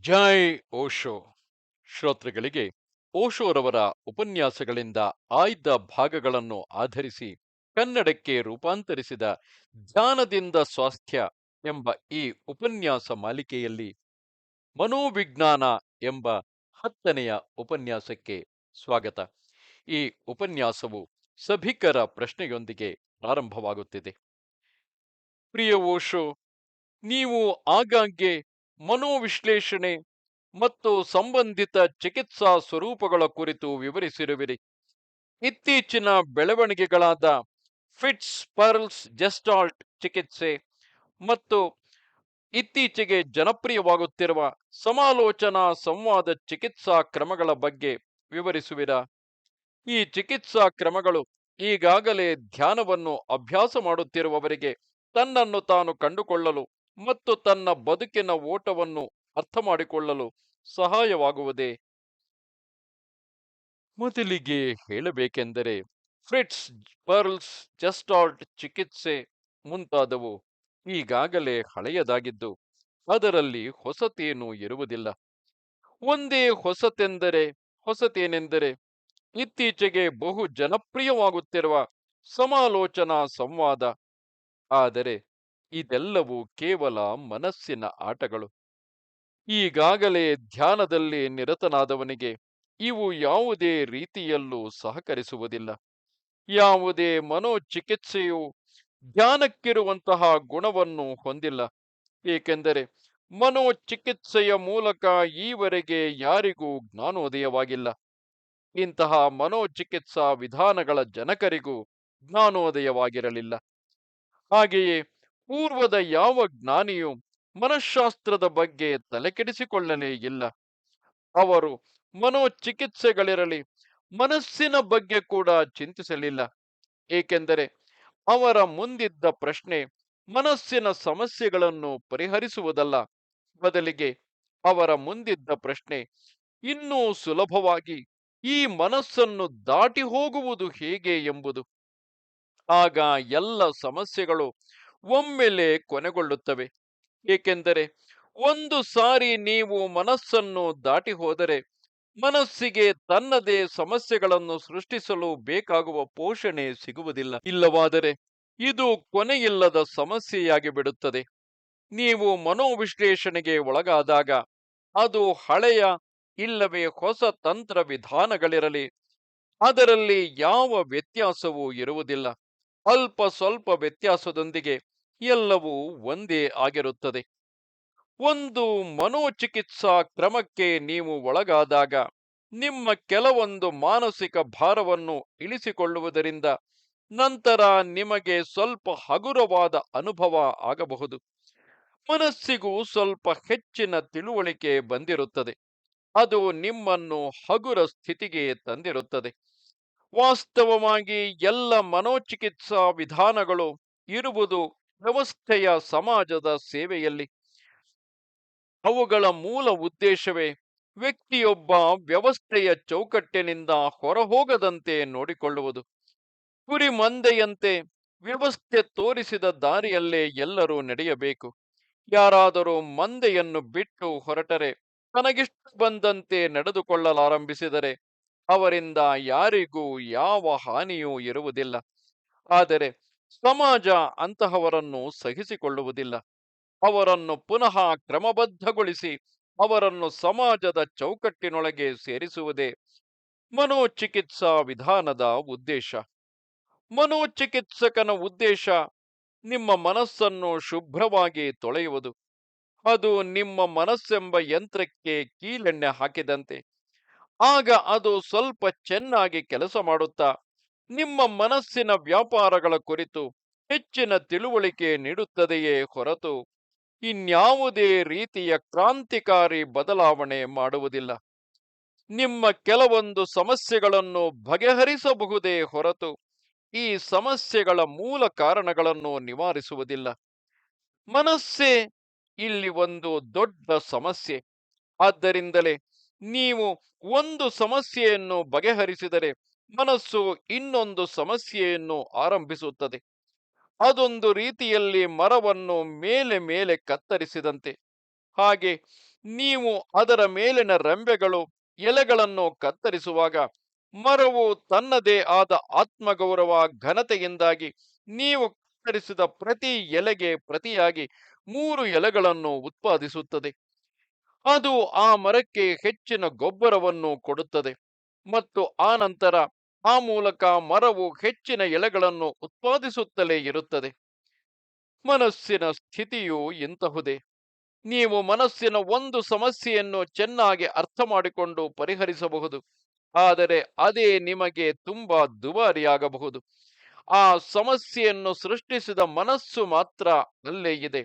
ಜೈ ಓಶೋ ಶ್ರೋತೃಗಳಿಗೆ ಓಶೋರವರ ಉಪನ್ಯಾಸಗಳಿಂದ ಆಯ್ದ ಭಾಗಗಳನ್ನು ಆಧರಿಸಿ ಕನ್ನಡಕ್ಕೆ ರೂಪಾಂತರಿಸಿದ ಧ್ಯಾನದಿಂದ ಸ್ವಾಸ್ಥ್ಯ ಎಂಬ ಈ ಉಪನ್ಯಾಸ ಮಾಲಿಕೆಯಲ್ಲಿ ಮನೋವಿಜ್ಞಾನ ಎಂಬ ಹತ್ತನೆಯ ಉಪನ್ಯಾಸಕ್ಕೆ ಸ್ವಾಗತ. ಈ ಉಪನ್ಯಾಸವು ಸಭಿಕರ ಪ್ರಶ್ನೆಯೊಂದಿಗೆ ಪ್ರಾರಂಭವಾಗುತ್ತಿದೆ. ಪ್ರಿಯ ಓಶೋ, ನೀವು ಆಗಾಗ್ಗೆ ಮನೋವಿಶ್ಲೇಷಣೆ ಮತ್ತು ಸಂಬಂಧಿತ ಚಿಕಿತ್ಸಾ ಸ್ವರೂಪಗಳ ಕುರಿತು ವಿವರಿಸಿರುವಿರಿ. ಇತ್ತೀಚಿನ ಬೆಳವಣಿಗೆಗಳಾದ ಫಿಟ್ಸ್ ಪರ್ಲ್ಸ್ ಜೆಸ್ಟಾಲ್ಟ್ ಚಿಕಿತ್ಸೆ ಮತ್ತು ಇತ್ತೀಚೆಗೆ ಜನಪ್ರಿಯವಾಗುತ್ತಿರುವ ಸಮಾಲೋಚನಾ ಸಂವಾದ ಚಿಕಿತ್ಸಾ ಕ್ರಮಗಳ ಬಗ್ಗೆ ವಿವರಿಸುವಿರ? ಈ ಚಿಕಿತ್ಸಾ ಕ್ರಮಗಳು ಈಗಾಗಲೇ ಧ್ಯಾನವನ್ನು ಅಭ್ಯಾಸ ಮಾಡುತ್ತಿರುವವರಿಗೆ ತನ್ನನ್ನು ತಾನು ಕಂಡುಕೊಳ್ಳಲು ಮತ್ತು ತನ್ನ ಬದುಕಿನ ಓಟವನ್ನು ಅರ್ಥ ಮಾಡಿಕೊಳ್ಳಲು ಸಹಾಯವಾಗುವುದೇ? ಮೊದಲಿಗೆ ಹೇಳಬೇಕೆಂದರೆ ಫ್ರಿಟ್ಸ್ ಪರ್ಲ್ಸ್, ಜಸ್ಟಾಲ್ಟ್ ಚಿಕಿತ್ಸೆ ಮುಂತಾದವು ಈಗಾಗಲೇ ಹಳೆಯದಾಗಿದ್ದು, ಅದರಲ್ಲಿ ಹೊಸತೇನೂ ಇರುವುದಿಲ್ಲ. ಒಂದೇ ಹೊಸತೆಂದರೆ, ಹೊಸತೇನೆಂದರೆ ಇತ್ತೀಚೆಗೆ ಬಹು ಜನಪ್ರಿಯವಾಗುತ್ತಿರುವ ಸಮಾಲೋಚನಾ ಸಂವಾದ. ಆದರೆ ಇದೆಲ್ಲವೂ ಕೇವಲ ಮನಸ್ಸಿನ ಆಟಗಳು. ಈಗಾಗಲೇ ಧ್ಯಾನದಲ್ಲಿ ನಿರತನಾದವನಿಗೆ ಇವು ಯಾವುದೇ ರೀತಿಯಲ್ಲೂ ಸಹಕರಿಸುವುದಿಲ್ಲ. ಯಾವುದೇ ಮನೋಚಿಕಿತ್ಸೆಯು ಧ್ಯಾನಕ್ಕಿರುವಂತಹ ಗುಣವನ್ನು ಹೊಂದಿಲ್ಲ. ಏಕೆಂದರೆ ಮನೋಚಿಕಿತ್ಸೆಯ ಮೂಲಕ ಈವರೆಗೆ ಯಾರಿಗೂ ಜ್ಞಾನೋದಯವಾಗಿಲ್ಲ. ಇಂತಹ ಮನೋಚಿಕಿತ್ಸಾ ವಿಧಾನಗಳ ಜನಕರಿಗೂ ಜ್ಞಾನೋದಯವಾಗಿರಲಿಲ್ಲ. ಹಾಗೆಯೇ ಪೂರ್ವದ ಯಾವ ಜ್ಞಾನಿಯು ಮನಃಶಾಸ್ತ್ರದ ಬಗ್ಗೆ ತಲೆಕೆಡಿಸಿಕೊಳ್ಳಲೇ ಇಲ್ಲ. ಅವರು ಮನೋಚಿಕಿತ್ಸೆಗಳಿರಲಿ, ಮನಸ್ಸಿನ ಬಗ್ಗೆ ಕೂಡ ಚಿಂತಿಸಲಿಲ್ಲ. ಏಕೆಂದರೆ ಅವರ ಮುಂದಿದ್ದ ಪ್ರಶ್ನೆ ಮನಸ್ಸಿನ ಸಮಸ್ಯೆಗಳನ್ನು ಪರಿಹರಿಸುವುದಲ್ಲ. ಬದಲಿಗೆ ಅವರ ಮುಂದಿದ್ದ ಪ್ರಶ್ನೆ ಇನ್ನೂ ಸುಲಭವಾಗಿ ಈ ಮನಸ್ಸನ್ನು ದಾಟಿ ಹೋಗುವುದು ಹೇಗೆ ಎಂಬುದು. ಆಗ ಎಲ್ಲ ಸಮಸ್ಯೆಗಳು ಒಮ್ಮೆಲೆ ಕೊನೆಗೊಳ್ಳುತ್ತವೆ. ಏಕೆಂದರೆ ಒಂದು ಸಾರಿ ನೀವು ಮನಸ್ಸನ್ನು ದಾಟಿ ಹೋದರೆ ಮನಸ್ಸಿಗೆ ತನ್ನದೇ ಸಮಸ್ಯೆಗಳನ್ನು ಸೃಷ್ಟಿಸಲು ಬೇಕಾಗುವ ಪೋಷಣೆ ಸಿಗುವುದಿಲ್ಲ. ಇಲ್ಲವಾದರೆ ಇದು ಕೊನೆಯಿಲ್ಲದ ಸಮಸ್ಯೆಯಾಗಿ ಬಿಡುತ್ತದೆ. ನೀವು ಮನೋವಿಶ್ಲೇಷಣೆಗೆ ಒಳಗಾದಾಗ ಅದು ಹಳೆಯ ಇಲ್ಲವೇ ಹೊಸ ತಂತ್ರ ವಿಧಾನಗಳಿರಲಿ, ಅದರಲ್ಲಿ ಯಾವ ವ್ಯತ್ಯಾಸವೂ ಇರುವುದಿಲ್ಲ. ಅಲ್ಪ ಸ್ವಲ್ಪ ವ್ಯತ್ಯಾಸದೊಂದಿಗೆ ಎಲ್ಲವೂ ಒಂದೇ ಆಗಿರುತ್ತದೆ. ಒಂದು ಮನೋಚಿಕಿತ್ಸಾ ಕ್ರಮಕ್ಕೆ ನೀವು ಒಳಗಾದಾಗ, ನಿಮ್ಮ ಕೆಲವೊಂದು ಮಾನಸಿಕ ಭಾರವನ್ನು ಇಳಿಸಿಕೊಳ್ಳುವುದರಿಂದ ನಂತರ ನಿಮಗೆ ಸ್ವಲ್ಪ ಹಗುರವಾದ ಅನುಭವ ಆಗಬಹುದು. ಮನಸ್ಸಿಗೂ ಸ್ವಲ್ಪ ಹೆಚ್ಚಿನ ತಿಳುವಳಿಕೆ ಬಂದಿರುತ್ತದೆ. ಅದು ನಿಮ್ಮನ್ನು ಹಗುರ ಸ್ಥಿತಿಗೆ ತಂದಿರುತ್ತದೆ. ವಾಸ್ತವವಾಗಿ ಎಲ್ಲ ಮನೋಚಿಕಿತ್ಸಾ ವಿಧಾನಗಳು ಇರುವುದು ವ್ಯವಸ್ಥೆಯ ಸಮಾಜದ ಸೇವೆಯಲ್ಲಿ ಅವುಗಳ ಮೂಲ ಉದ್ದೇಶವೇ ವ್ಯಕ್ತಿಯೊಬ್ಬ ವ್ಯವಸ್ಥೆಯ ಚೌಕಟ್ಟಿನಿಂದ ಹೊರಹೋಗದಂತೆ ನೋಡಿಕೊಳ್ಳುವುದು. ಕುರಿ ಮಂದೆಯಂತೆ ವ್ಯವಸ್ಥೆ ತೋರಿಸಿದ ದಾರಿಯಲ್ಲೇ ಎಲ್ಲರೂ ನಡೆಯಬೇಕು. ಯಾರಾದರೂ ಮಂದೆಯನ್ನು ಬಿಟ್ಟು ಹೊರಟರೆ ತನಗಿಷ್ಟು ಬಂದಂತೆ ನಡೆದುಕೊಳ್ಳಲಾರಂಭಿಸಿದರೆ ಅವರಿಂದ ಯಾರಿಗೂ ಯಾವ ಹಾನಿಯೂ ಇರುವುದಿಲ್ಲ. ಆದರೆ ಸಮಾಜ ಅಂತಹವರನ್ನು ಸಹಿಸಿಕೊಳ್ಳುವುದಿಲ್ಲ. ಅವರನ್ನು ಪುನಃ ಕ್ರಮಬದ್ಧಗೊಳಿಸಿ ಅವರನ್ನು ಸಮಾಜದ ಚೌಕಟ್ಟಿನೊಳಗೆ ಸೇರಿಸುವುದೇ ಮನೋಚಿಕಿತ್ಸಾ ವಿಧಾನದ ಉದ್ದೇಶ. ಮನೋಚಿಕಿತ್ಸಕನ ಉದ್ದೇಶ ನಿಮ್ಮ ಮನಸ್ಸನ್ನು ಶುಭ್ರವಾಗಿ ತೊಳೆಯುವುದು. ಅದು ನಿಮ್ಮ ಮನಸ್ಸೆಂಬ ಯಂತ್ರಕ್ಕೆ ಕೀಲೆಣ್ಣೆ ಹಾಕಿದಂತೆ. ಆಗ ಅದು ಸ್ವಲ್ಪ ಚೆನ್ನಾಗಿ ಕೆಲಸ ಮಾಡುತ್ತಾ ನಿಮ್ಮ ಮನಸ್ಸಿನ ವ್ಯಾಪಾರಗಳ ಕುರಿತು ಹೆಚ್ಚಿನ ತಿಳುವಳಿಕೆ ನೀಡುತ್ತದೆಯೇ ಹೊರತು ಇನ್ಯಾವುದೇ ರೀತಿಯ ಕ್ರಾಂತಿಕಾರಿ ಬದಲಾವಣೆ ಮಾಡುವುದಿಲ್ಲ. ನಿಮ್ಮ ಕೆಲವೊಂದು ಸಮಸ್ಯೆಗಳನ್ನು ಬಗೆಹರಿಸಬಹುದೇ ಹೊರತು ಈ ಸಮಸ್ಯೆಗಳ ಮೂಲ ಕಾರಣಗಳನ್ನು ನಿವಾರಿಸುವುದಿಲ್ಲ. ಮನಸ್ಸೇ ಇಲ್ಲಿ ಒಂದು ದೊಡ್ಡ ಸಮಸ್ಯೆ. ಆದ್ದರಿಂದಲೇ ನೀವು ಒಂದು ಸಮಸ್ಯೆಯನ್ನು ಬಗೆಹರಿಸಿದರೆ ಮನಸ್ಸು ಇನ್ನೊಂದು ಸಮಸ್ಯೆಯನ್ನು ಆರಂಭಿಸುತ್ತದೆ. ಅದೊಂದು ರೀತಿಯಲ್ಲಿ ಮರವನ್ನು ಮೇಲೆ ಮೇಲೆ ಕತ್ತರಿಸಿದಂತೆ. ಹಾಗೆ ನೀವು ಅದರ ಮೇಲಿನ ರೆಂಬೆಗಳು, ಎಲೆಗಳನ್ನು ಕತ್ತರಿಸುವಾಗ ಮರವು ತನ್ನದೇ ಆದ ಆತ್ಮಗೌರವ, ಘನತೆಯಿಂದಾಗಿ ನೀವು ಕತ್ತರಿಸಿದ ಪ್ರತಿ ಎಲೆಗೆ ಪ್ರತಿಯಾಗಿ ಮೂರು ಎಲೆಗಳನ್ನು ಉತ್ಪಾದಿಸುತ್ತದೆ. ಅದು ಆ ಮರಕ್ಕೆ ಹೆಚ್ಚಿನ ಗೊಬ್ಬರವನ್ನು ಕೊಡುತ್ತದೆ. ಮತ್ತು ಆ ನಂತರ ಆ ಮೂಲಕ ಮರವು ಹೆಚ್ಚಿನ ಎಲೆಗಳನ್ನು ಉತ್ಪಾದಿಸುತ್ತಲೇ ಇರುತ್ತದೆ. ಮನಸ್ಸಿನ ಸ್ಥಿತಿಯು ಇಂತಹುದೇ. ನೀವು ಮನಸ್ಸಿನ ಒಂದು ಸಮಸ್ಯೆಯನ್ನು ಚೆನ್ನಾಗಿ ಅರ್ಥ ಮಾಡಿಕೊಂಡು ಪರಿಹರಿಸಬಹುದು. ಆದರೆ ಅದೇ ನಿಮಗೆ ತುಂಬಾ ದುಬಾರಿಯಾಗಬಹುದು. ಆ ಸಮಸ್ಯೆಯನ್ನು ಸೃಷ್ಟಿಸಿದ ಮನಸ್ಸು ಮಾತ್ರ ಅಲ್ಲೇ ಇದೆ.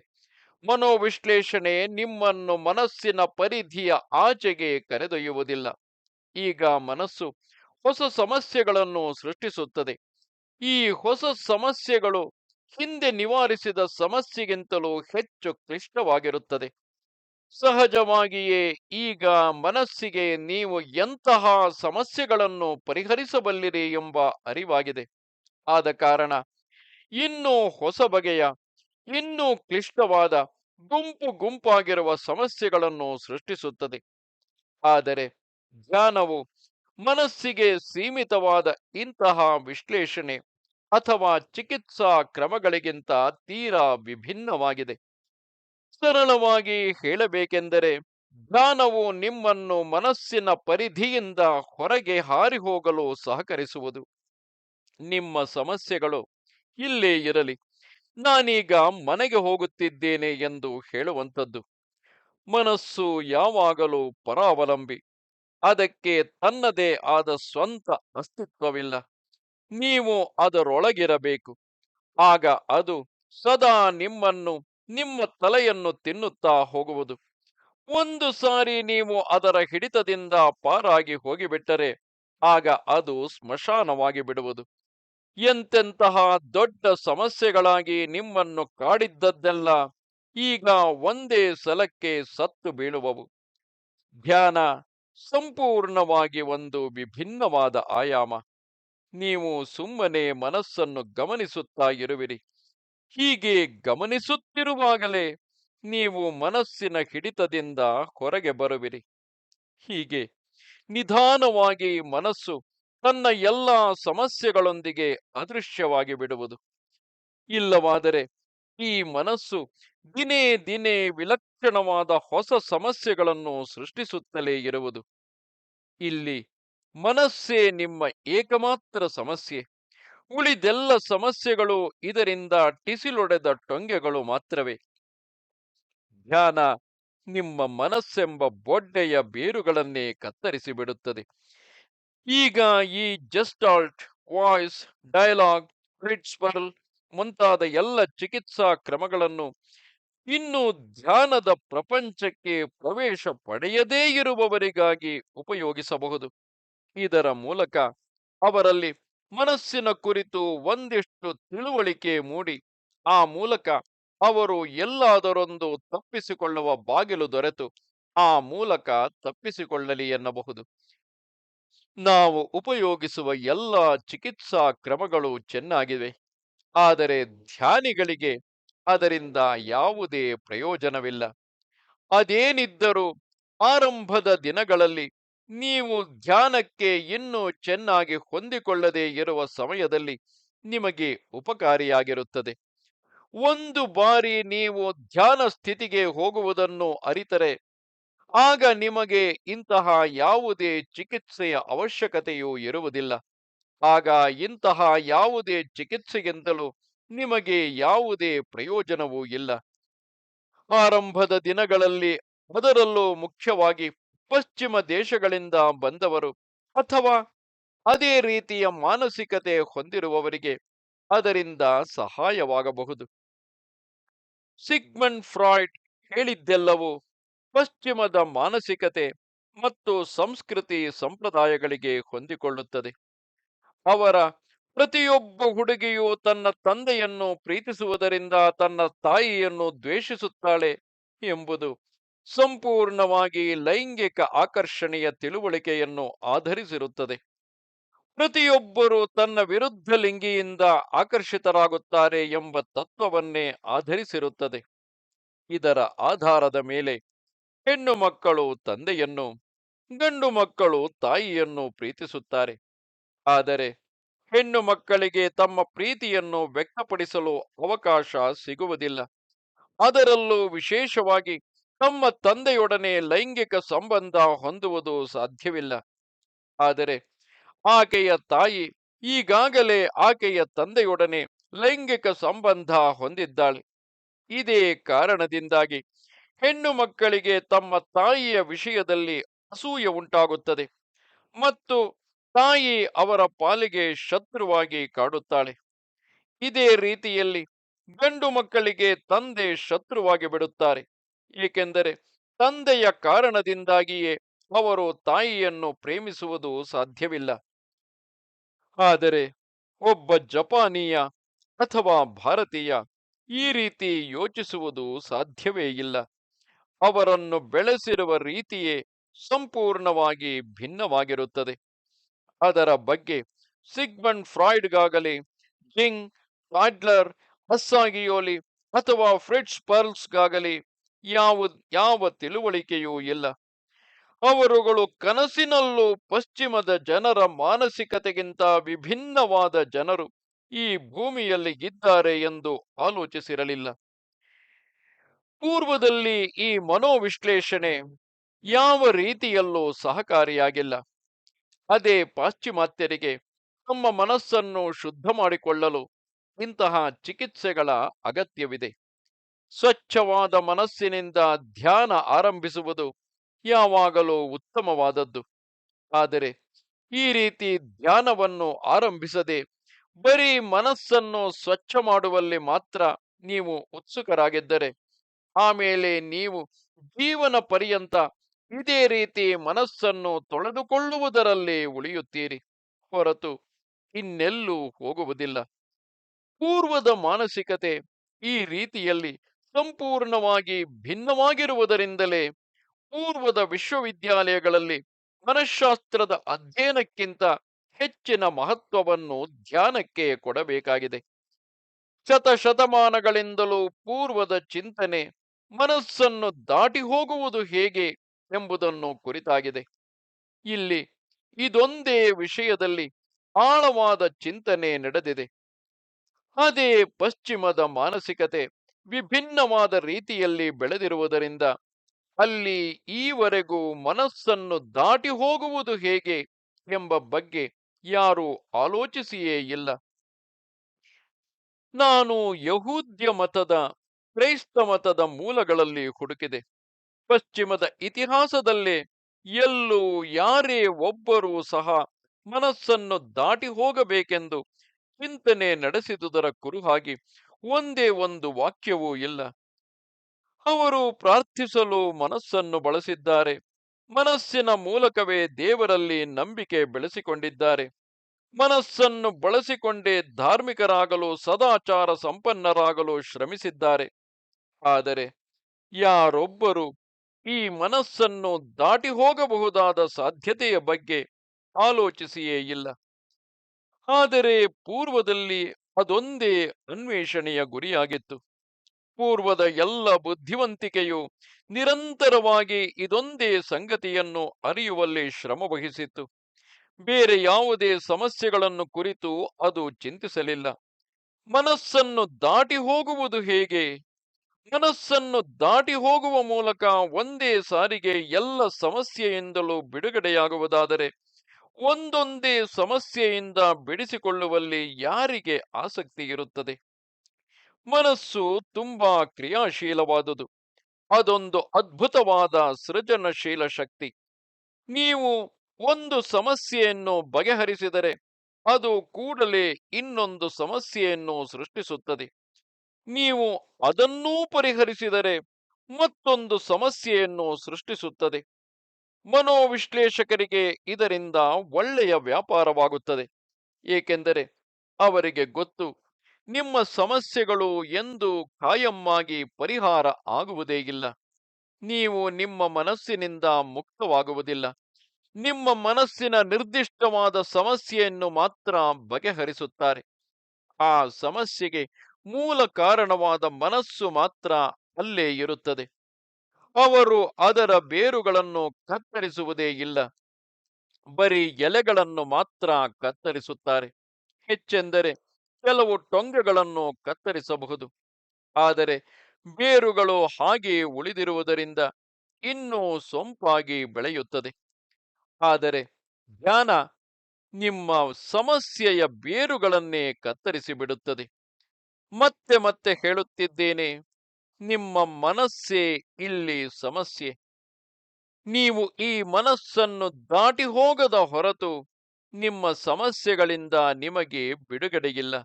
ಮನೋವಿಶ್ಲೇಷಣೆ ನಿಮ್ಮನ್ನು ಮನಸ್ಸಿನ ಪರಿಧಿಯ ಆಚೆಗೆ ಕರೆದೊಯ್ಯುವುದಿಲ್ಲ. ಈಗ ಮನಸ್ಸು ಹೊಸ ಸಮಸ್ಯೆಗಳನ್ನು ಸೃಷ್ಟಿಸುತ್ತದೆ. ಈ ಹೊಸ ಸಮಸ್ಯೆಗಳು ಹಿಂದೆ ನಿವಾರಿಸಿದ ಸಮಸ್ಯೆಗಿಂತಲೂ ಹೆಚ್ಚು ಕ್ಲಿಷ್ಟವಾಗಿರುತ್ತದೆ. ಸಹಜವಾಗಿಯೇ ಈಗ ಮನಸ್ಸಿಗೆ ನೀವು ಎಂತಹ ಸಮಸ್ಯೆಗಳನ್ನು ಪರಿಹರಿಸಬಲ್ಲಿರಿ ಎಂಬ ಅರಿವಾಗಿದೆ. ಆದ ಕಾರಣ ಇನ್ನೂ ಹೊಸ ಬಗೆಯ, ಇನ್ನೂ ಕ್ಲಿಷ್ಟವಾದ, ಗುಂಪು ಗುಂಪಾಗಿರುವ ಸಮಸ್ಯೆಗಳನ್ನು ಸೃಷ್ಟಿಸುತ್ತದೆ. ಆದರೆ ಜ್ಞಾನವು ಮನಸ್ಸಿಗೆ ಸೀಮಿತವಾದ ಇಂತಹ ವಿಶ್ಲೇಷಣೆ ಅಥವಾ ಚಿಕಿತ್ಸಾ ಕ್ರಮಗಳಿಗಿಂತ ತೀರಾ ವಿಭಿನ್ನವಾಗಿದೆ. ಸರಳವಾಗಿ ಹೇಳಬೇಕೆಂದರೆ ಜ್ಞಾನವು ನಿಮ್ಮನ್ನು ಮನಸ್ಸಿನ ಪರಿಧಿಯಿಂದ ಹೊರಗೆ ಹಾರಿ ಹೋಗಲು ಸಹಕರಿಸುವುದು. ನಿಮ್ಮ ಸಮಸ್ಯೆಗಳು ಇಲ್ಲೇ ಇರಲಿ. ನಾನೀಗ ಮನೆಗೆ ಹೋಗುತ್ತಿದ್ದೇನೆ ಎಂದು ಹೇಳುವಂಥದ್ದು. ಮನಸ್ಸು ಯಾವಾಗಲೂ ಪರಾವಲಂಬಿ. ಅದಕ್ಕೆ ತನ್ನದೇ ಆದ ಸ್ವಂತ ಅಸ್ತಿತ್ವವಿಲ್ಲ. ನೀವು ಅದರೊಳಗಿರಬೇಕು. ಆಗ ಅದು ಸದಾ ನಿಮ್ಮನ್ನು, ನಿಮ್ಮ ತಲೆಯನ್ನು ತಿನ್ನುತ್ತಾ ಹೋಗುವುದು. ಒಂದು ಸಾರಿ ನೀವು ಅದರ ಹಿಡಿತದಿಂದ ಪಾರಾಗಿ ಹೋಗಿಬಿಟ್ಟರೆ, ಆಗ ಅದು ಸ್ಮಶಾನವಾಗಿ ಬಿಡುವುದು. ಎಂತೆಂತಹ ದೊಡ್ಡ ಸಮಸ್ಯೆಗಳಾಗಿ ನಿಮ್ಮನ್ನು ಕಾಡಿದ್ದದ್ದೆಲ್ಲ ಈಗ ಒಂದೇ ಸಲಕ್ಕೆ ಸತ್ತು ಬೀಳುವವು. ಧ್ಯಾನ ಸಂಪೂರ್ಣವಾಗಿ ಒಂದು ವಿಭಿನ್ನವಾದ ಆಯಾಮ. ನೀವು ಸುಮ್ಮನೆ ಮನಸ್ಸನ್ನು ಗಮನಿಸುತ್ತಾ ಇರುವಿರಿ. ಹೀಗೆ ಗಮನಿಸುತ್ತಿರುವಾಗಲೇ ನೀವು ಮನಸ್ಸಿನ ಹಿಡಿತದಿಂದ ಹೊರಗೆ ಬರುವಿರಿ. ಹೀಗೆ ನಿಧಾನವಾಗಿ ಮನಸ್ಸು ತನ್ನ ಎಲ್ಲ ಸಮಸ್ಯೆಗಳೊಂದಿಗೆ ಅದೃಶ್ಯವಾಗಿ ಬಿಡುವುದು. ಇಲ್ಲವಾದರೆ ಈ ಮನಸ್ಸು ದಿನೇ ದಿನೇ ವಿಲಕ್ಷಣವಾದ ಹೊಸ ಸಮಸ್ಯೆಗಳನ್ನು ಸೃಷ್ಟಿಸುತ್ತಲೇ ಇರುವುದು. ಇಲ್ಲಿ ಮನಸ್ಸೇ ನಿಮ್ಮ ಏಕಮಾತ್ರ ಸಮಸ್ಯೆ. ಉಳಿದೆಲ್ಲ ಸಮಸ್ಯೆಗಳು ಇದರಿಂದ ಟಿಸಿಲೊಡೆದ ಟೊಂಗೆಗಳು ಮಾತ್ರವೇ. ಧ್ಯಾನ ನಿಮ್ಮ ಮನಸ್ಸೆಂಬ ಬೊಡ್ಡೆಯ ಬೇರುಗಳನ್ನೇ ಕತ್ತರಿಸಿ ಬಿಡುತ್ತದೆ ಈಗ ಈ ಜಸ್ಟಾಲ್ಟ್ ವಾಯ್ಸ್ ಡೈಲಾಗ್ ಪ್ರಿಟ್ಸ್ಪರ್ಲ್ ಮುಂತಾದ ಎಲ್ಲ ಚಿಕಿತ್ಸಾ ಕ್ರಮಗಳನ್ನು ಇನ್ನು ಧ್ಯಾನದ ಪ್ರಪಂಚಕ್ಕೆ ಪ್ರವೇಶ ಪಡೆಯದೇ ಇರುವವರಿಗಾಗಿ ಉಪಯೋಗಿಸಬಹುದು. ಇದರ ಮೂಲಕ ಅವರಲ್ಲಿ ಮನಸ್ಸಿನ ಕುರಿತು ಒಂದಿಷ್ಟು ತಿಳುವಳಿಕೆ ಮೂಡಿ, ಆ ಮೂಲಕ ಅವರು ಎಲ್ಲಾದರೊಂದು ತಪ್ಪಿಸಿಕೊಳ್ಳುವ ಬಾಗಿಲು ದೊರೆತು, ಆ ಮೂಲಕ ತಪ್ಪಿಸಿಕೊಳ್ಳಲಿ ಎನ್ನಬಹುದು. ನಾವು ಉಪಯೋಗಿಸುವ ಎಲ್ಲ ಚಿಕಿತ್ಸಾ ಕ್ರಮಗಳು ಚೆನ್ನಾಗಿವೆ. ಆದರೆ ಧ್ಯಾನಿಗಳಿಗೆ ಅದರಿಂದ ಯಾವುದೇ ಪ್ರಯೋಜನವಿಲ್ಲ. ಅದೇನಿದ್ದರೂ ಆರಂಭದ ದಿನಗಳಲ್ಲಿ ನೀವು ಧ್ಯಾನಕ್ಕೆ ಇನ್ನೂ ಚೆನ್ನಾಗಿ ಹೊಂದಿಕೊಳ್ಳದೆ ಇರುವ ಸಮಯದಲ್ಲಿ ನಿಮಗೆ ಉಪಕಾರಿಯಾಗಿರುತ್ತದೆ. ಒಂದು ಬಾರಿ ನೀವು ಧ್ಯಾನ ಸ್ಥಿತಿಗೆ ಹೋಗುವುದನ್ನು ಅರಿತರೆ, ಆಗ ನಿಮಗೆ ಇಂತಹ ಯಾವುದೇ ಚಿಕಿತ್ಸೆಯ ಅವಶ್ಯಕತೆಯೂ ಇರುವುದಿಲ್ಲ. ಆಗ ಇಂತಹ ಯಾವುದೇ ಚಿಕಿತ್ಸೆಗಿಂತಲೂ ನಿಮಗೆ ಯಾವುದೇ ಪ್ರಯೋಜನವೂ ಇಲ್ಲ. ಆರಂಭದ ದಿನಗಳಲ್ಲಿ ಅದರಲ್ಲೂ ಮುಖ್ಯವಾಗಿ ಪಶ್ಚಿಮ ದೇಶಗಳಿಂದ ಬಂದವರು ಅಥವಾ ಅದೇ ರೀತಿಯ ಮಾನಸಿಕತೆ ಹೊಂದಿರುವವರಿಗೆ ಅದರಿಂದ ಸಹಾಯವಾಗಬಹುದು. ಸಿಗ್ಮಂಡ್ ಫ್ರಾಯ್ಡ್ ಹೇಳಿದ್ದೆಲ್ಲವೂ ಪಶ್ಚಿಮದ ಮಾನಸಿಕತೆ ಮತ್ತು ಸಂಸ್ಕೃತಿ ಸಂಪ್ರದಾಯಗಳಿಗೆ ಹೊಂದಿಕೊಳ್ಳುತ್ತದೆ. ಅವರ ಪ್ರತಿಯೊಬ್ಬ ಹುಡುಗಿಯು ತನ್ನ ತಂದೆಯನ್ನು ಪ್ರೀತಿಸುವುದರಿಂದ ತನ್ನ ತಾಯಿಯನ್ನು ದ್ವೇಷಿಸುತ್ತಾಳೆ ಎಂಬುದು ಸಂಪೂರ್ಣವಾಗಿ ಲೈಂಗಿಕ ಆಕರ್ಷಣೆಯ ತಿಳುವಳಿಕೆಯನ್ನು ಆಧರಿಸಿರುತ್ತದೆ. ಪ್ರತಿಯೊಬ್ಬರು ತನ್ನ ವಿರುದ್ಧ ಲಿಂಗಿಯಿಂದ ಆಕರ್ಷಿತರಾಗುತ್ತಾರೆ ಎಂಬ ತತ್ವವನ್ನೇ ಆಧರಿಸಿರುತ್ತದೆ. ಇದರ ಆಧಾರದ ಮೇಲೆ ಹೆಣ್ಣು ಮಕ್ಕಳು ತಂದೆಯನ್ನು, ಗಂಡು ಮಕ್ಕಳು ತಾಯಿಯನ್ನು ಪ್ರೀತಿಸುತ್ತಾರೆ. ಆದರೆ ಹೆಣ್ಣು ಮಕ್ಕಳಿಗೆ ತಮ್ಮ ಪ್ರೀತಿಯನ್ನು ವ್ಯಕ್ತಪಡಿಸಲು ಅವಕಾಶ ಸಿಗುವುದಿಲ್ಲ. ಅದರಲ್ಲೂ ವಿಶೇಷವಾಗಿ ತಮ್ಮ ತಂದೆಯೊಡನೆ ಲೈಂಗಿಕ ಸಂಬಂಧ ಹೊಂದುವುದು ಸಾಧ್ಯವಿಲ್ಲ. ಆದರೆ ಆಕೆಯ ತಾಯಿ ಈಗಾಗಲೇ ಆಕೆಯ ತಂದೆಯೊಡನೆ ಲೈಂಗಿಕ ಸಂಬಂಧ ಹೊಂದಿದ್ದಾಳೆ. ಇದೇ ಕಾರಣದಿಂದಾಗಿ ಹೆಣ್ಣು ಮಕ್ಕಳಿಗೆ ತಮ್ಮ ತಾಯಿಯ ವಿಷಯದಲ್ಲಿ ಅಸೂಯೆ ಉಂಟಾಗುತ್ತದೆ. ಮತ್ತು ತಾಯಿ ಅವರ ಪಾಲಿಗೆ ಶತ್ರುವಾಗಿ ಕಾಡುತ್ತಾಳೆ. ಇದೇ ರೀತಿಯಲ್ಲಿ ಗಂಡು ಮಕ್ಕಳಿಗೆ ತಂದೆ ಶತ್ರುವಾಗಿ ಬಿಡುತ್ತಾರೆ. ಏಕೆಂದರೆ ತಂದೆಯ ಕಾರಣದಿಂದಾಗಿಯೇ ಅವರು ತಾಯಿಯನ್ನು ಪ್ರೇಮಿಸುವುದು ಸಾಧ್ಯವಿಲ್ಲ. ಆದರೆ ಒಬ್ಬ ಜಪಾನೀಯ ಅಥವಾ ಭಾರತೀಯ ಈ ರೀತಿ ಯೋಚಿಸುವುದು ಸಾಧ್ಯವೇ ಇಲ್ಲ. ಅವರನ್ನು ಬೆಳೆಸಿರುವ ರೀತಿಯೇ ಸಂಪೂರ್ಣವಾಗಿ ಭಿನ್ನವಾಗಿರುತ್ತದೆ. ಅದರ ಬಗ್ಗೆ ಸಿಗ್ಮಂಡ್ ಫ್ರಾಯ್ಡ್ಗಾಗಲಿ, ಜಿಂಗ್ ಆಡ್ಲರ್ ಅಸ್ಸಾಗಿಯೋಲಿ ಅಥವಾ ಫ್ರಿಡ್ಜ್ ಪರ್ಲ್ಸ್ಗಾಗಲಿ ಯಾವ ಯಾವ ತಿಳುವಳಿಕೆಯೂ ಇಲ್ಲ. ಅವರುಗಳು ಕನಸಿನಲ್ಲೂ ಪಶ್ಚಿಮದ ಜನರ ಮಾನಸಿಕತೆಗಿಂತ ವಿಭಿನ್ನವಾದ ಜನರು ಈ ಭೂಮಿಯಲ್ಲಿ ಇದ್ದಾರೆ ಎಂದು ಆಲೋಚಿಸಿರಲಿಲ್ಲ. ಪೂರ್ವದಲ್ಲಿ ಈ ಮನೋವಿಶ್ಲೇಷಣೆ ಯಾವ ರೀತಿಯಲ್ಲೂ ಸಹಕಾರಿಯಾಗಿಲ್ಲ. ಅದೇ ಪಾಶ್ಚಿಮಾತ್ಯರಿಗೆ ತಮ್ಮ ಮನಸ್ಸನ್ನು ಶುದ್ಧ ಮಾಡಿಕೊಳ್ಳಲು ಇಂತಹ ಚಿಕಿತ್ಸೆಗಳ ಅಗತ್ಯವಿದೆ. ಸ್ವಚ್ಛವಾದ ಮನಸ್ಸಿನಿಂದ ಧ್ಯಾನ ಆರಂಭಿಸುವುದು ಯಾವಾಗಲೂ ಉತ್ತಮವಾದದ್ದು. ಆದರೆ ಈ ರೀತಿ ಧ್ಯಾನವನ್ನು ಆರಂಭಿಸದೆ ಬರೀ ಮನಸ್ಸನ್ನು ಸ್ವಚ್ಛ ಮಾಡುವಲ್ಲಿ ಮಾತ್ರ ನೀವು ಉತ್ಸುಕರಾಗಿದ್ದರೆ, ಆಮೇಲೆ ನೀವು ಜೀವನ ಪರ್ಯಂತ ಇದೇ ರೀತಿ ಮನಸ್ಸನ್ನು ತೊಳೆದುಕೊಳ್ಳುವುದರಲ್ಲಿ ಉಳಿಯುತ್ತೀರಿ. ಹೊರತು ಇನ್ನೆಲ್ಲೂ ಹೋಗುವುದಿಲ್ಲ. ಪೂರ್ವದ ಮಾನಸಿಕತೆ ಈ ರೀತಿಯಲ್ಲಿ ಸಂಪೂರ್ಣವಾಗಿ ಭಿನ್ನವಾಗಿರುವುದರಿಂದಲೇ ಪೂರ್ವದ ವಿಶ್ವವಿದ್ಯಾಲಯಗಳಲ್ಲಿ ಮನಃಶಾಸ್ತ್ರದ ಅಧ್ಯಯನಕ್ಕಿಂತ ಹೆಚ್ಚಿನ ಮಹತ್ವವನ್ನು ಧ್ಯಾನಕ್ಕೆ ಕೊಡಬೇಕಾಗಿದೆ. ಶತಶತಮಾನಗಳಿಂದಲೂ ಪೂರ್ವದ ಚಿಂತನೆ ಮನಸ್ಸನ್ನು ದಾಟಿ ಹೋಗುವುದು ಹೇಗೆ? ಎಂಬುದನ್ನು ಕುರಿತಾಗಿದೆ. ಇಲ್ಲಿ ಇದೊಂದೇ ವಿಷಯದಲ್ಲಿ ಆಳವಾದ ಚಿಂತನೆ ನಡೆದಿದೆ. ಅದೇ ಪಶ್ಚಿಮದ ಮಾನಸಿಕತೆ ವಿಭಿನ್ನವಾದ ರೀತಿಯಲ್ಲಿ ಬೆಳೆದಿರುವುದರಿಂದ ಅಲ್ಲಿ ಈವರೆಗೂ ಮನಸ್ಸನ್ನು ದಾಟಿ ಹೋಗುವುದು ಹೇಗೆ ಎಂಬ ಬಗ್ಗೆ ಯಾರೂ ಆಲೋಚಿಸಿಯೇ ಇಲ್ಲ. ನಾನು ಯಹೂದ್ಯ ಮತದ ಕ್ರೈಸ್ತ ಮತದ ಮೂಲಗಳಲ್ಲಿ ಹುಡುಕಿದೆ. ಪಶ್ಚಿಮದ ಇತಿಹಾಸದಲ್ಲಿ ಎಲ್ಲೂ ಯಾರೇ ಒಬ್ಬರೂ ಸಹ ಮನಸ್ಸನ್ನು ದಾಟಿ ಹೋಗಬೇಕೆಂದು ಚಿಂತನೆ ನಡೆಸಿದುದರ ಕುರುಹಾಗಿ ಒಂದೇ ಒಂದು ವಾಕ್ಯವೂ ಇಲ್ಲ. ಅವರು ಪ್ರಾರ್ಥಿಸಲು ಮನಸ್ಸನ್ನು ಬಳಸಿದ್ದಾರೆ. ಮನಸ್ಸಿನ ಮೂಲಕವೇ ದೇವರಲ್ಲಿ ನಂಬಿಕೆ ಬೆಳೆಸಿಕೊಂಡಿದ್ದಾರೆ. ಮನಸ್ಸನ್ನು ಬಳಸಿಕೊಂಡೇ ಧಾರ್ಮಿಕರಾಗಲು, ಸದಾಚಾರ ಸಂಪನ್ನರಾಗಲು ಶ್ರಮಿಸಿದ್ದಾರೆ. ಆದರೆ ಯಾರೊಬ್ಬರು ಈ ಮನಸ್ಸನ್ನು ದಾಟಿ ಹೋಗಬಹುದಾದ ಸಾಧ್ಯತೆಯ ಬಗ್ಗೆ ಆಲೋಚಿಸಿಯೇ ಇಲ್ಲ. ಆದರೆ ಪೂರ್ವದಲ್ಲಿ ಅದೊಂದೇ ಅನ್ವೇಷಣೆಯ ಗುರಿಯಾಗಿತ್ತು. ಪೂರ್ವದ ಎಲ್ಲ ಬುದ್ಧಿವಂತಿಕೆಯು ನಿರಂತರವಾಗಿ ಇದೊಂದೇ ಸಂಗತಿಯನ್ನು ಅರಿಯುವಲ್ಲಿ ಶ್ರಮವಹಿಸಿತ್ತು ಬೇರೆ ಯಾವುದೇ ಸಮಸ್ಯೆಗಳನ್ನು ಕುರಿತು ಅದು ಚಿಂತಿಸಲಿಲ್ಲ. ಮನಸ್ಸನ್ನು ದಾಟಿ ಹೋಗುವುದು ಹೇಗೆ? ಮನಸ್ಸನ್ನು ದಾಟಿ ಹೋಗುವ ಮೂಲಕ ಒಂದೇ ಸಾರಿಗೆ ಎಲ್ಲ ಸಮಸ್ಯೆಯಿಂದಲೂ ಬಿಡುಗಡೆಯಾಗುವುದಾದರೆ, ಒಂದೊಂದೇ ಸಮಸ್ಯೆಯಿಂದ ಬಿಡಿಸಿಕೊಳ್ಳುವಲ್ಲಿ ಯಾರಿಗೆ ಆಸಕ್ತಿ ಇರುತ್ತದೆ? ಮನಸ್ಸು ತುಂಬಾ ಕ್ರಿಯಾಶೀಲವಾದುದು. ಅದೊಂದು ಅದ್ಭುತವಾದ ಸೃಜನಶೀಲ ಶಕ್ತಿ. ನೀವು ಒಂದು ಸಮಸ್ಯೆಯನ್ನು ಬಗೆಹರಿಸಿದರೆ, ಅದು ಕೂಡಲೇ ಇನ್ನೊಂದು ಸಮಸ್ಯೆಯನ್ನು ಸೃಷ್ಟಿಸುತ್ತದೆ. ನೀವು ಅದನ್ನೂ ಪರಿಹರಿಸಿದರೆ ಮತ್ತೊಂದು ಸಮಸ್ಯೆಯನ್ನು ಸೃಷ್ಟಿಸುತ್ತದೆ. ಮನೋವಿಶ್ಲೇಷಕರಿಗೆ ಇದರಿಂದ ಒಳ್ಳೆಯ ವ್ಯಾಪಾರವಾಗುತ್ತದೆ. ಏಕೆಂದರೆ ಅವರಿಗೆ ಗೊತ್ತು, ನಿಮ್ಮ ಸಮಸ್ಯೆಗಳು ಎಂದು ಕಾಯಮ್ಮಾಗಿ ಪರಿಹಾರ ಆಗುವುದೇ ಇಲ್ಲ. ನೀವು ನಿಮ್ಮ ಮನಸ್ಸಿನಿಂದ ಮುಕ್ತವಾಗುವುದಿಲ್ಲ. ನಿಮ್ಮ ಮನಸ್ಸಿನ ನಿರ್ದಿಷ್ಟವಾದ ಸಮಸ್ಯೆಯನ್ನು ಮಾತ್ರ ಬಗೆಹರಿಸುತ್ತಾರೆ. ಆ ಸಮಸ್ಯೆಗೆ ಮೂಲ ಕಾರಣವಾದ ಮನಸ್ಸು ಮಾತ್ರ ಅಲ್ಲೇ ಇರುತ್ತದೆ. ಅವರು ಅದರ ಬೇರುಗಳನ್ನು ಕತ್ತರಿಸುವುದೇ ಇಲ್ಲ. ಬರೀ ಎಲೆಗಳನ್ನು ಮಾತ್ರ ಕತ್ತರಿಸುತ್ತಾರೆ. ಹೆಚ್ಚೆಂದರೆ ಕೆಲವು ಟೊಂಗೆಗಳನ್ನು ಕತ್ತರಿಸಬಹುದು. ಆದರೆ ಬೇರುಗಳು ಹಾಗೆ ಉಳಿದಿರುವುದರಿಂದ ಇನ್ನೂ ಸೊಂಪಾಗಿ ಬೆಳೆಯುತ್ತದೆ. ಆದರೆ ಜ್ಞಾನ ನಿಮ್ಮ ಸಮಸ್ಯೆಯ ಬೇರುಗಳನ್ನೇ ಕತ್ತರಿಸಿ ಬಿಡುತ್ತದೆ ಮತ್ತೆ ಮತ್ತೆ ಹೇಳುತ್ತಿದ್ದೇನೆ, ನಿಮ್ಮ ಮನಸ್ಸೇ ಇಲ್ಲಿ ಸಮಸ್ಯೆ. ನೀವು ಈ ಮನಸ್ಸನ್ನು ದಾಟಿ ಹೋಗದ ಹೊರತು ನಿಮ್ಮ ಸಮಸ್ಯೆಗಳಿಂದ ನಿಮಗೆ ಬಿಡುಗಡೆಯಿಲ್ಲ.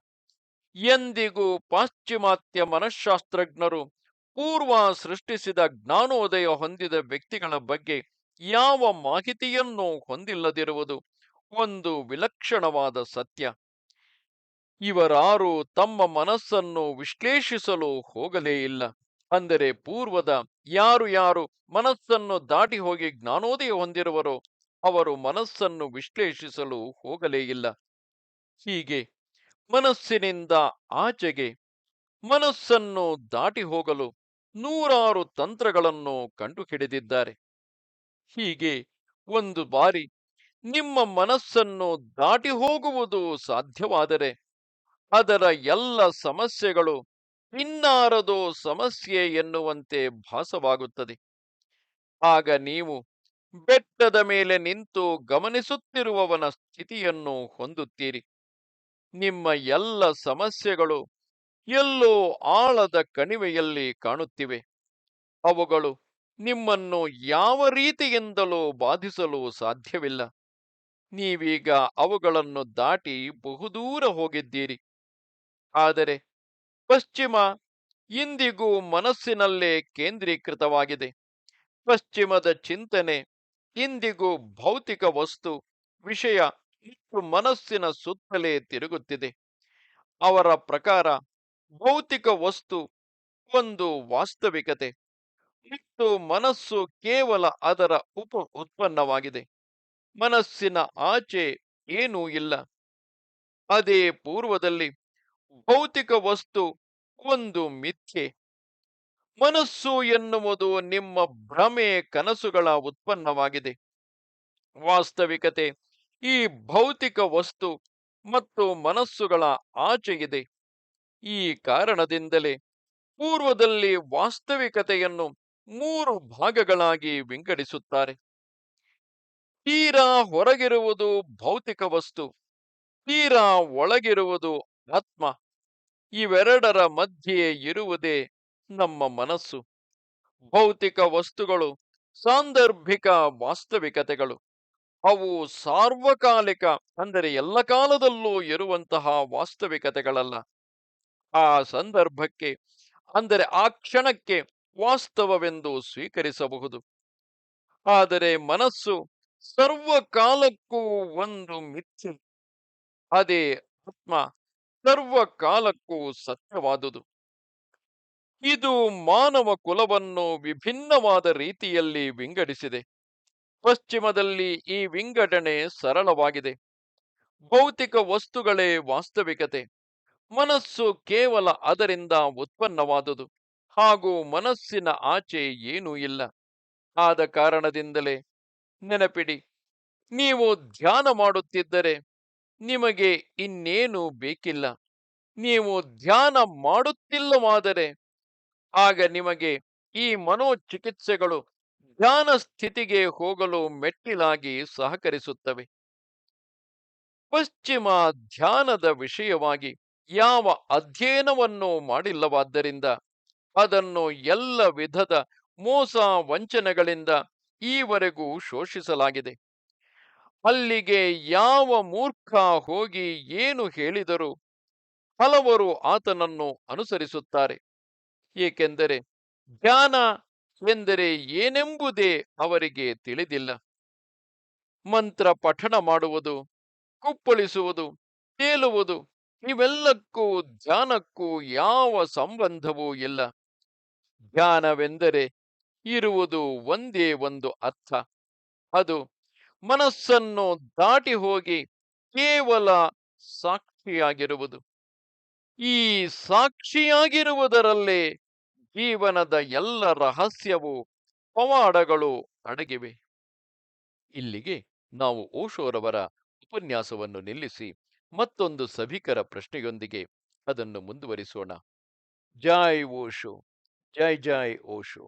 ಎಂದಿಗೂ ಪಾಶ್ಚಿಮಾತ್ಯ ಮನಃಶಾಸ್ತ್ರಜ್ಞರು ಪೂರ್ವ ಸೃಷ್ಟಿಸಿದ ಜ್ಞಾನೋದಯ ಹೊಂದಿದ ವ್ಯಕ್ತಿಗಳ ಬಗ್ಗೆ ಯಾವ ಮಾಹಿತಿಯನ್ನು ಹೊಂದಿಲ್ಲದಿರುವುದು ಒಂದು ವಿಲಕ್ಷಣವಾದ ಸತ್ಯ. ಇವರಾರು ತಮ್ಮ ಮನಸ್ಸನ್ನು ವಿಶ್ಲೇಷಿಸಲು ಹೋಗಲೇ ಇಲ್ಲ. ಅಂದರೆ ಪೂರ್ವದ ಯಾರು ಯಾರು ಮನಸ್ಸನ್ನು ದಾಟಿ ಹೋಗಿ ಜ್ಞಾನೋದಯ ಹೊಂದಿರುವರೋ ಅವರು ಮನಸ್ಸನ್ನು ವಿಶ್ಲೇಷಿಸಲು ಹೋಗಲೇ ಇಲ್ಲ. ಹೀಗೆ ಮನಸ್ಸಿನಿಂದ ಆಚೆಗೆ ಮನಸ್ಸನ್ನು ದಾಟಿ ಹೋಗಲು ನೂರಾರು ತಂತ್ರಗಳನ್ನು ಕಂಡುಹಿಡಿದಿದ್ದಾರೆ. ಹೀಗೆ ಒಂದು ಬಾರಿ ನಿಮ್ಮ ಮನಸ್ಸನ್ನು ದಾಟಿ ಹೋಗುವುದು ಸಾಧ್ಯವಾದರೆ ಅದರ ಎಲ್ಲ ಸಮಸ್ಯೆಗಳು ಇನ್ನಾರದೋ ಸಮಸ್ಯೆ ಎನ್ನುವಂತೆ ಭಾಸವಾಗುತ್ತದೆ. ಆಗ ನೀವು ಬೆಟ್ಟದ ಮೇಲೆ ನಿಂತು ಗಮನಿಸುತ್ತಿರುವವನ ಸ್ಥಿತಿಯನ್ನು ಹೊಂದುತ್ತೀರಿ. ನಿಮ್ಮ ಎಲ್ಲ ಸಮಸ್ಯೆಗಳು ಎಲ್ಲೋ ಆಳದ ಕಣಿವೆಯಲ್ಲಿ ಕಾಣುತ್ತಿವೆ. ಅವುಗಳು ನಿಮ್ಮನ್ನು ಯಾವ ರೀತಿಯಿಂದಲೂ ಬಾಧಿಸಲು ಸಾಧ್ಯವಿಲ್ಲ. ನೀವೀಗ ಅವುಗಳನ್ನು ದಾಟಿ ಬಹುದೂರ ಹೋಗಿದ್ದೀರಿ. ಆದರೆ ಪಶ್ಚಿಮ ಇಂದಿಗೂ ಮನಸ್ಸಿನಲ್ಲೇ ಕೇಂದ್ರೀಕೃತವಾಗಿದೆ. ಪಶ್ಚಿಮದ ಚಿಂತನೆ, ಇಂದಿಗೂ ಭೌತಿಕ ವಸ್ತು, ವಿಷಯ ಹೆಚ್ಚು ಮನಸ್ಸಿನ ಸುತ್ತಲೇ ತಿರುಗುತ್ತಿದೆ. ಅವರ ಪ್ರಕಾರ ಭೌತಿಕ ವಸ್ತು ಒಂದು ವಾಸ್ತವಿಕತೆ. ಮತ್ತು ಮನಸ್ಸು ಕೇವಲ ಅದರ ಉಪ ಉತ್ಪನ್ನವಾಗಿದೆ. ಮನಸ್ಸಿನ ಆಚೆ ಏನೂ ಇಲ್ಲ. ಅದೇ ಪೂರ್ವದಲ್ಲಿ ಭೌತಿಕ ವಸ್ತು ಒಂದು ಮಿಥ್ಯೆ. ಮನಸ್ಸು ಎನ್ನುವುದು ನಿಮ್ಮ ಭ್ರಮೆ ಕನಸುಗಳ ಉತ್ಪನ್ನವಾಗಿದೆ. ವಾಸ್ತವಿಕತೆ ಈ ಭೌತಿಕ ವಸ್ತು ಮತ್ತು ಮನಸ್ಸುಗಳ ಆಚೆಗಿದೆ ಈ ಕಾರಣದಿಂದಲೇ ಪೂರ್ವದಲ್ಲಿ ವಾಸ್ತವಿಕತೆಯನ್ನು ಮೂರು ಭಾಗಗಳಾಗಿ ವಿಂಗಡಿಸುತ್ತಾರೆ. ತೀರಾ ಹೊರಗಿರುವುದು ಭೌತಿಕ ವಸ್ತು, ತೀರಾ ಒಳಗಿರುವುದು ಆತ್ಮ. ಇವೆರಡರ ಮಧ್ಯೆ ಇರುವುದೇ ನಮ್ಮ ಮನಸ್ಸು. ಭೌತಿಕ ವಸ್ತುಗಳು, ಸಾಂದರ್ಭಿಕ ವಾಸ್ತವಿಕತೆಗಳು. ಅವು ಸಾರ್ವಕಾಲಿಕ, ಅಂದರೆ ಎಲ್ಲ ಕಾಲದಲ್ಲೂ ಇರುವಂತಹ ವಾಸ್ತವಿಕತೆಗಳಲ್ಲ. ಆ ಸಂದರ್ಭಕ್ಕೆ, ಅಂದರೆ ಆ ಕ್ಷಣಕ್ಕೆ ವಾಸ್ತವವೆಂದು ಸ್ವೀಕರಿಸಬಹುದು. ಆದರೆ ಮನಸ್ಸು ಸರ್ವಕಾಲಕ್ಕೂ ಒಂದು ಮಿಥ್ಯ. ಅದೇ ಆತ್ಮ. ಸರ್ವಕಾಲಕ್ಕೂ ಸತ್ಯವಾದುದು. ಇದು ಮಾನವ ಕುಲವನ್ನು ವಿಭಿನ್ನವಾದ ರೀತಿಯಲ್ಲಿ ವಿಂಗಡಿಸಿದೆ. ಪಶ್ಚಿಮದಲ್ಲಿ ಈ ವಿಂಗಡಣೆ ಸರಳವಾಗಿದೆ. ಭೌತಿಕ ವಸ್ತುಗಳೇ ವಾಸ್ತವಿಕತೆ. ಮನಸ್ಸು ಕೇವಲ ಅದರಿಂದ ಉತ್ಪನ್ನವಾದುದು. ಹಾಗೂ ಮನಸ್ಸಿನ ಆಚೆ ಏನೂ ಇಲ್ಲ. ಆದ ಕಾರಣದಿಂದಲೇ ನೆನಪಿಡಿ, ನೀವು ಧ್ಯಾನ ಮಾಡುತ್ತಿದ್ದರೆ ನಿಮಗೆ ಇನ್ನೇನು ಬೇಕಿಲ್ಲ. ನೀವು ಧ್ಯಾನ ಮಾಡುತ್ತಿಲ್ಲವಾದರೆ ಆಗ ನಿಮಗೆ ಈ ಮನೋಚಿಕಿತ್ಸೆಗಳು ಧ್ಯಾನ ಸ್ಥಿತಿಗೆ ಹೋಗಲು ಮೆಟ್ಟಿಲಾಗಿ ಸಹಕರಿಸುತ್ತವೆ. ಪಶ್ಚಿಮ ಧ್ಯಾನದ ವಿಷಯವಾಗಿ ಯಾವ ಅಧ್ಯಯನವನ್ನು ಮಾಡಿಲ್ಲವಾದ್ದರಿಂದ ಅದನ್ನು ಎಲ್ಲ ವಿಧದ ಮೋಸ ವಂಚನೆಗಳಿಂದ ಈವರೆಗೂ ಶೋಷಿಸಲಾಗಿದೆ. ಅಲ್ಲಿಗೆ ಯಾವ ಮೂರ್ಖ ಹೋಗಿ ಏನು ಹೇಳಿದರೂ? ಹಲವರು ಆತನನ್ನು ಅನುಸರಿಸುತ್ತಾರೆ. ಏಕೆಂದರೆ ಧ್ಯಾನ ಎಂದರೆ ಏನೆಂಬುದೇ ಅವರಿಗೆ ತಿಳಿದಿಲ್ಲ. ಮಂತ್ರ ಪಠಣ ಮಾಡುವುದು, ಕುಪ್ಪಳಿಸುವುದು, ತೇಲುವುದು, ಇವೆಲ್ಲಕ್ಕೂ ಧ್ಯಾನಕ್ಕೂ ಯಾವ ಸಂಬಂಧವೂ ಇಲ್ಲ. ಧ್ಯಾನವೆಂದರೆ ಇರುವುದು ಒಂದೇ ಒಂದು ಅರ್ಥ. ಅದು ಮನಸ್ಸನ್ನು ದಾಟಿ ಹೋಗಿ ಕೇವಲ ಸಾಕ್ಷಿಯಾಗಿರುವುದು. ಈ ಸಾಕ್ಷಿಯಾಗಿರುವುದರಲ್ಲೇ ಜೀವನದ ಎಲ್ಲ ರಹಸ್ಯವು ಪವಾಡಗಳು ಅಡಗಿವೆ ಇಲ್ಲಿಗೆ ನಾವು ಓಶೋರವರ ಉಪನ್ಯಾಸವನ್ನು ನಿಲ್ಲಿಸಿ ಮತ್ತೊಂದು ಸಭಿಕರ ಪ್ರಶ್ನೆಯೊಂದಿಗೆ ಅದನ್ನು ಮುಂದುವರಿಸೋಣ. ಜೈ ಓಶೋ, ಜೈ ಜೈ ಓಶೋ.